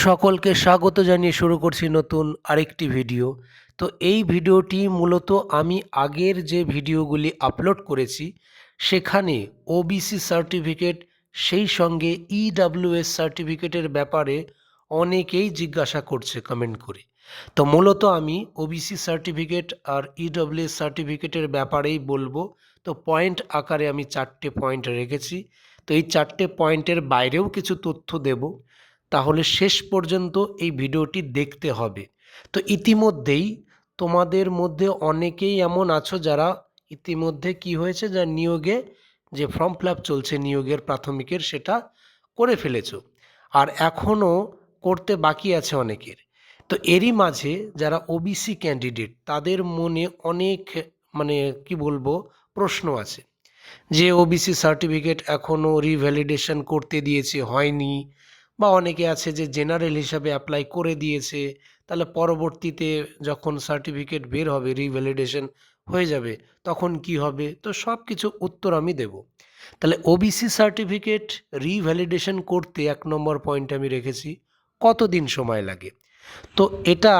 সকলকে স্বাগত জানিয়ে শুরু করছি নতুন আরেকটি ভিডিও। তো এই ভিডিওটি মূলত আমি আগের যে ভিডিওগুলি আপলোড করেছি, সেখানে ওবিসি সার্টিফিকেট সেই সঙ্গে ইডাব্লিউএস সার্টিফিকেটের ব্যাপারে অনেকেই জিজ্ঞাসা করছে কমেন্ট করে। তো মূলত আমি ওবিসি সার্টিফিকেট আর ইডাব্লিউএস সার্টিফিকেটের ব্যাপারেই বলব। তো পয়েন্ট আকারে আমি চারটে পয়েন্ট রেখেছি। তো এই চারটে পয়েন্টের বাইরেও কিছু তথ্য দেবো। তাহলে শেষ পর্যন্ত এই ভিডিওটি দেখতে হবে। তো ইতিমধ্যেই তোমাদের মধ্যে অনেকেই এমন আছো যারা ইতিমধ্যে কি হয়েছে যা নিয়োগে, যে ফর্ম ফিল চলছে নিয়োগের প্রাথমিকের সেটা করে ফেলেছো। আর এখনও করতে বাকি আছে অনেকের। তো এরই মাঝে যারা ওবিসি ক্যান্ডিডেট তাদের মনে অনেক মানে কি বলব, প্রশ্ন আছে। যে ওবিসি সার্টিফিকেট এখনও রিভ্যালিডেশন করতে দিয়েছে, হয়নি। বা অনেকে আছে যে জেনারেল হিসাবে অ্যাপ্লাই করে দিয়েছে, তাহলে পরবর্তীতে যখন সার্টিফিকেট বের হবে রিভ্যালিডেশন হয়ে যাবে, তখন কি হবে? তো সব কিছু উত্তর আমি দেব। তাহলে ওবিসি সার্টিফিকেট রিভ্যালিডেশন করতে এক নম্বর পয়েন্ট আমি রেখেছি, কতদিন সময় লাগে? তো এটা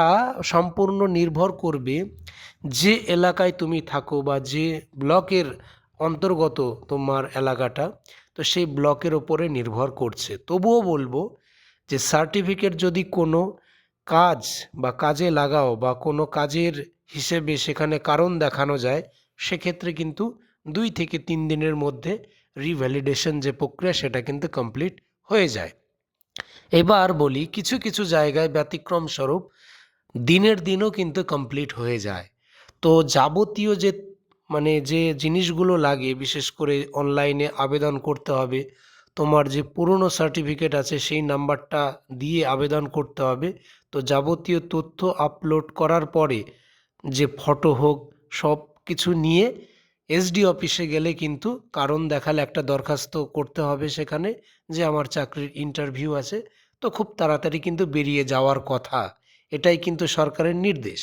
সম্পূর্ণ নির্ভর করবে যে এলাকায় তুমি থাকো বা যে ব্লকের অন্তর্গত তোমার এলাকাটা তো সেই ব্লকের ওপরে নির্ভর করছে। তবুও বলব যে সার্টিফিকেট যদি কোনো কাজ বা কাজে লাগাও বা কোনো কাজের হিসেবে সেখানে কারণ দেখানো যায়, সেক্ষেত্রে কিন্তু দুই থেকে তিন দিনের মধ্যে রিভ্যালিডেশন যে প্রক্রিয়া সেটা কিন্তু কমপ্লিট হয়ে যায়। এবার বলি, কিছু কিছু জায়গায় ব্যতিক্রম স্বরূপ দিনের দিনও কিন্তু কমপ্লিট হয়ে যায়। তো যাবতীয় যে মানে যে জিনিসগুলো লাগে, বিশেষ করে অনলাইনে আবেদন করতে হবে, তোমার যে পুরনো সার্টিফিকেট আছে সেই নাম্বারটা দিয়ে আবেদন করতে হবে। তো যাবতীয় তথ্য আপলোড করার পরে যে ফটো হোক, সব কিছু নিয়ে এসডি অফিসে গেলে কিন্তু কারণ দেখালে একটা দরখাস্ত করতে হবে সেখানে যে আমার চাকরির ইন্টারভিউ আছে। তো খুব তাড়াতাড়ি কিন্তু বেরিয়ে যাওয়ার কথা। এটাই কিন্তু সরকারের নির্দেশ।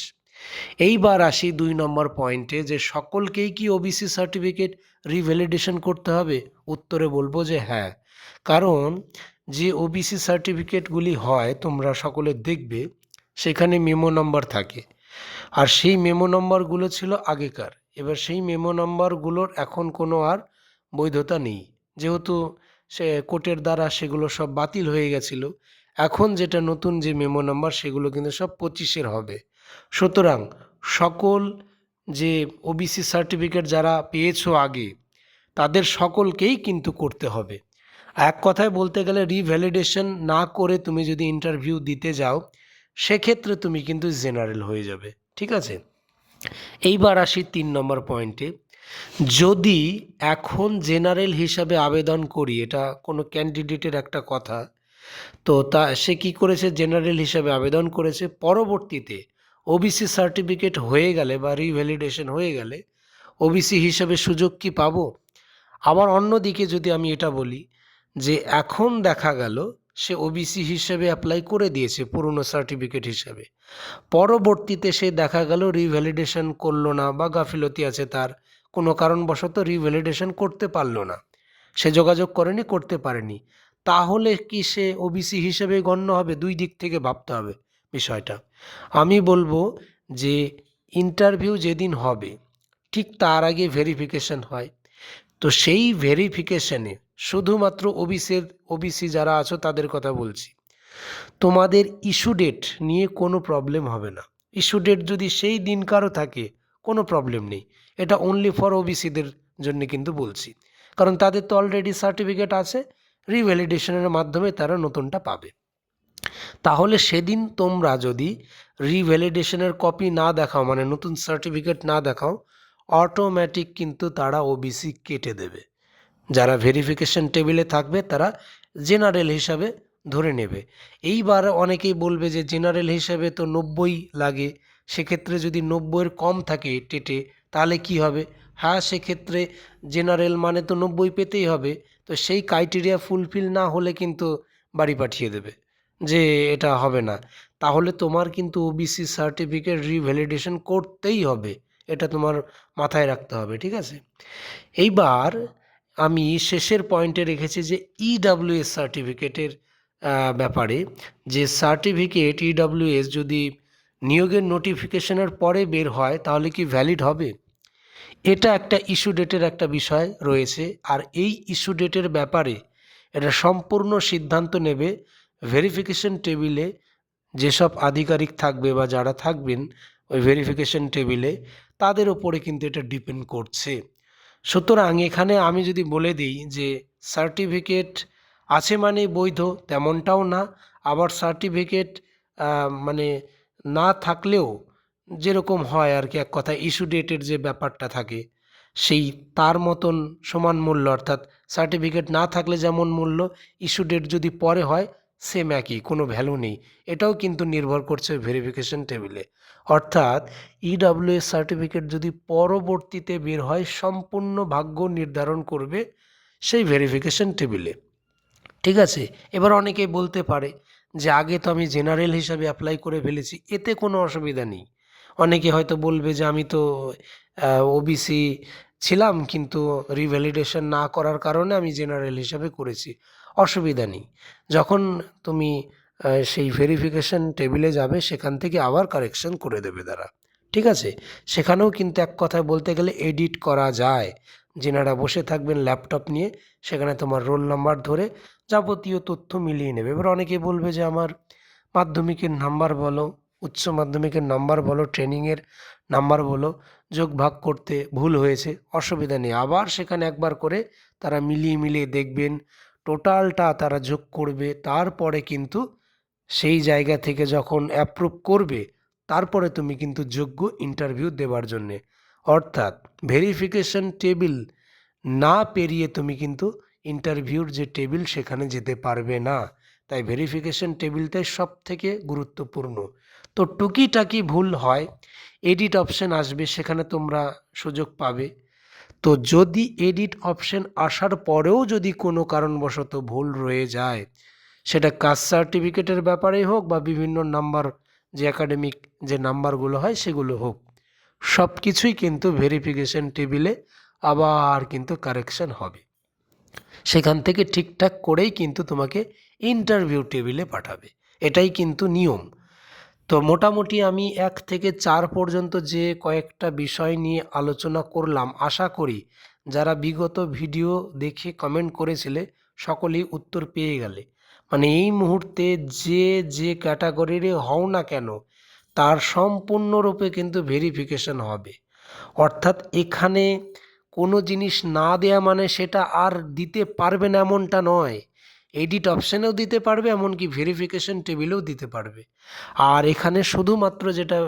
এইবার আসি দুই নম্বর পয়েন্টে যে সকলকেই কি ওবিসি সার্টিফিকেট রিভ্যালিডেশন করতে হবে? উত্তরে বলব যে হ্যাঁ। কারণ যে ওবিসি সার্টিফিকেটগুলি হয়, তোমরা সকলে দেখবে, সেখানে মেমো নম্বর থাকে। আর সেই মেমো নম্বরগুলো ছিল আগেকার। এবার সেই মেমো নম্বরগুলোর এখন কোনো আর বৈধতা নেই। যেহেতু সে কোর্টের দ্বারা সেগুলো সব বাতিল হয়ে গেছিল, এখন যেটা নতুন যে মেমো নাম্বার সেগুলো কিন্তু সব পঁচিশের হবে। সুতরাং সকল যে ওবিসি সার্টিফিকেট যারা পেয়েছ আগে, তাদের সকলকেই কিন্তু করতে হবে। এক কথায় বলতে গেলে রিভ্যালিডেশন না করে তুমি যদি ইন্টারভিউ দিতে যাও, সেক্ষেত্রে তুমি কিন্তু জেনারেল হয়ে যাবে, ঠিক আছে? এইবার আসি তিন নম্বর পয়েন্টে যদি এখন জেনারেল হিসাবে আবেদন করি, এটা কোনো ক্যান্ডিডেটের একটা কথা, তো তা, সে কী করেছে? জেনারেল হিসাবে আবেদন করেছে। পরবর্তীতে ওবিসি সার্টিফিকেট হয়ে গেলে বা রিভ্যালিডেশন হয়ে গেলে ওবিসি হিসাবে সুযোগ কি পাব? আবার অন্যদিকে যদি আমি এটা বলি যে এখন দেখা গেল সে ওবিসি হিসেবে অ্যাপ্লাই করে দিয়েছে পুরনো সার্টিফিকেট হিসাবে। পরবর্তীতে সে দেখা গেল রিভ্যালিডেশন করল না বা গাফিলতি আছে তার, কোনো কারণবশত রিভ্যালিডেশন করতে পারল না। সে যোগাযোগ করেনি, করতে পারেনি। তাহলে কি সে ওবিসি হিসেবে গণ্য হবে? দুই দিক থেকে ভাবতে হবে। বিষয়টা। আমি বলব যে ইন্টারভিউ যেদিন হবে, ঠিক তার আগে ভেরিফিকেশন হয়। তো সেই ভেরিফিকেশনে শুধুমাত্র ওবিসির ওবিসি যারা আছো তাদের কথা বলছি। তোমাদের ইস্যু ডেট নিয়ে কোনো প্রবলেম হবে না। ইস্যু ডেট যদি সেই দিনকারও থাকে, কোনো প্রবলেম নেই। এটা অনলি ফর ওবিসিদের জন্য কিন্তু বলছি। কারণ তাদের তো অলরেডি সার্টিফিকেট আছে রিভ্যালিডেশনের মাধ্যমে তারা নতুনটা পাবে। তাহলে সেদিন তোমরা যদি রিভ্যালিডেশনের কপি না দেখাও মানে নতুন সার্টিফিকেট না দেখাও অটোমেটিক কিন্তু তারা ওবিসি কেটে দেবে। যারা ভেরিফিকেশন টেবিলে থাকবে, তারা জেনারেল হিসাবে ধরে নেবে। এইবার অনেকেই বলবে যে জেনারেল হিসাবে তো নব্বই লাগে, সেক্ষেত্রে যদি নব্বইয়ের কম থাকে টেটে তাহলে কি হবে? হ্যাঁ সেক্ষেত্রে জেনারেল মানে তো নব্বই পেতেই হবে, তো সেই ক্রাইটেরিয়া ফুলফিল না হলে কিন্তু বাড়ি পাঠিয়ে দেবে। যে এটা হবে না। তাহলে তোমার কিন্তু ওবিসি সার্টিফিকেট রিভ্যালিডেশন করতেই হবে। এটা তোমার মাথায় রাখতে হবে, ঠিক আছে? এইবার আমি শেষের পয়েন্টে রেখেছি যে ইডাব্লিউএস সার্টিফিকেটের ব্যাপারে। যে সার্টিফিকেট ইডব্লিউএস যদি নিয়োগের নোটিফিকেশনের পরে বের হয়, তাহলে কি ভ্যালিড হবে? এটা একটা ইস্যু ডেটের একটা বিষয় রয়েছে। আর এই ইস্যু ডেটের ব্যাপারে এটা সম্পূর্ণ সিদ্ধান্ত নেবে ভেরিফিকেশন টেবিলে যেসব আধিকারিক থাকবে বা যারা থাকবেন, ওই ভেরিফিকেশন টেবিলে তাদের ওপরে কিন্তু এটা ডিপেন্ড করছে। সুতরাং এখানে আমি যদি বলে দিই যে সার্টিফিকেট আছে মানে বৈধ, তেমনটাও না। আবার সার্টিফিকেট মানে না থাকলেও যেরকম হয় আর কি, এক কথা ইস্যু ডেটের যে ব্যাপারটা থাকে, সেই তার মতন সমান মূল্য, অর্থাৎ সার্টিফিকেট না থাকলে যেমন মূল্য ইস্যু ডেট যদি পরে হয় সেম একই, কোনো ভ্যালু নেই। এটাও কিন্তু নির্ভর করছে ভেরিফিকেশন টেবিলে অর্থাৎ ইডাব্লিউএস সার্টিফিকেট যদি পরবর্তীতে বের হয়, সম্পূর্ণ ভাগ্য নির্ধারণ করবে সেই ভেরিফিকেশন টেবিলে ঠিক আছে? এবার অনেকেই বলতে পারে যে, আগে তো আমি জেনারেল হিসাবে অ্যাপ্লাই করে ফেলেছি, এতে কোনো অসুবিধা নেই। অনেকে হয়তো বলবে যে, আমি তো ওবিসি ছিলাম, কিন্তু রিভ্যালিডেশন না করার কারণে আমি জেনারেল হিসাবে করেছি। অসুবিধা নেই। যখন তুমি সেই ভেরিফিকেশন টেবিলে যাবে, সেখান থেকে আবার কারেকশন করে দেবে তারা। ঠিক আছে? সেখানেও কিন্তু এক কথায় বলতে গেলে এডিট করা যায়। যেনারা বসে থাকবেন ল্যাপটপ নিয়ে, সেখানে তোমার রোল নাম্বার ধরে যাবতীয় তথ্য মিলিয়ে নেবে। এবার অনেকে বলবে যে, আমার মাধ্যমিকের নাম্বার বলো, উচ্চ মাধ্যমিকের নাম্বার বলো ট্রেনিংয়ের নাম্বার বলো, যোগ ভাগ করতে ভুল হয়েছে, অসুবিধা নেই। আবার সেখানে একবার করে তারা মিলিয়ে মিলিয়ে দেখবেন টোটালটা তারা যোগ করবে, তারপরে কিন্তু সেই জায়গা থেকে যখন অ্যাপ্রুভ করবে, তারপরে তুমি কিন্তু যোগ্য ইন্টারভিউ দেওয়ার জন্যে। অর্থাৎ ভেরিফিকেশন টেবিল না পেরিয়ে তুমি কিন্তু ইন্টারভিউর যে টেবিল সেখানে যেতে পারবে না। তাই ভেরিফিকেশন টেবিলটাই সব থেকে গুরুত্বপূর্ণ। তো টুকিটাকি ভুল হয় এডিট অপশন আসবে, সেখানে তোমরা সুযোগ পাবে। তো যদি এডিট অপশন আসার পরেও যদি কোনো কারণবশত ভুল রয়ে যায়, সেটা কাস্ট সার্টিফিকেটের ব্যাপারেই হোক বা বিভিন্ন নাম্বার, যে একাডেমিক যে নাম্বারগুলো হয় সেগুলো হোক সব কিছুই কিন্তু ভেরিফিকেশন টেবিলে আবার কিন্তু কারেকশন হবে। সেখান থেকে ঠিকঠাক করেই কিন্তু তোমাকে ইন্টারভিউ টেবিলে পাঠাবে। এটাই কিন্তু নিয়ম। তো মোটামুটি আমি এক থেকে চার পর্যন্ত যে কয়েকটা বিষয় নিয়ে আলোচনা করলাম, আশা করি যারা বিগত ভিডিও দেখে কমেন্ট করেছিলে সকলেই উত্তর পেয়ে গেলে। মানে এই মুহূর্তে যে যে ক্যাটাগরির হও না কেন, তার সম্পূর্ণরূপে কিন্তু ভেরিফিকেশন হবে। অর্থাৎ এখানে কোনো জিনিস না দেয়া মানে সেটা আর দিতে পারবে না এমনটা নয়। এডিট অপশানেও দিতে পারবে, এমনকি ভেরিফিকেশন টেবিলেও দিতে পারবে। আর এখানে শুধুমাত্র যেটা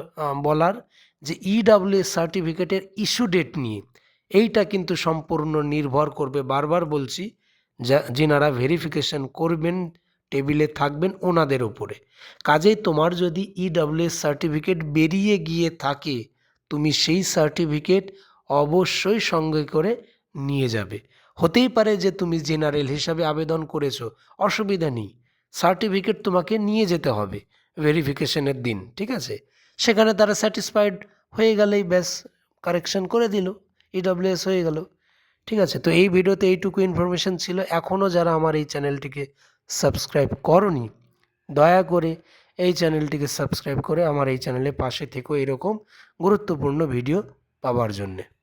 বলার যে ইডাব্লিউ সার্টিফিকেটের ইস্যু ডেট নিয়ে, এইটা কিন্তু সম্পূর্ণ নির্ভর করবে। বারবার বলছি, যা, যেনারা ভেরিফিকেশন করবেন টেবিলে থাকবেন ওনাদের উপরে। কাজেই তোমার যদি ইডাব্লিউ সার্টিফিকেট বেরিয়ে গিয়ে থাকে, তুমি সেই সার্টিফিকেট অবশ্যই সঙ্গে করে নিয়ে যাবে। হতেই পারে যে তুমি জেনারেল হিসাবে আবেদন করেছ, অসুবিধা নেই। সার্টিফিকেট তোমাকে নিয়ে যেতে হবে ভেরিফিকেশনের দিন, ঠিক আছে? সেখানে তারা স্যাটিসফাইড হয়ে গেলেই ব্যাস, কারেকশন করে দিল ইডব্লিউএস হয়ে গেল, ঠিক আছে? তো এই ভিডিওতে এইটুকু ইনফরমেশন ছিল। এখনও যারা আমার এই চ্যানেলটিকে সাবস্ক্রাইব করনি, দয়া করে এই চ্যানেলটিকে সাবস্ক্রাইব করে আমার এই চ্যানেলের পাশে থেকেও এরকম গুরুত্বপূর্ণ ভিডিও পাওয়ার জন্যে।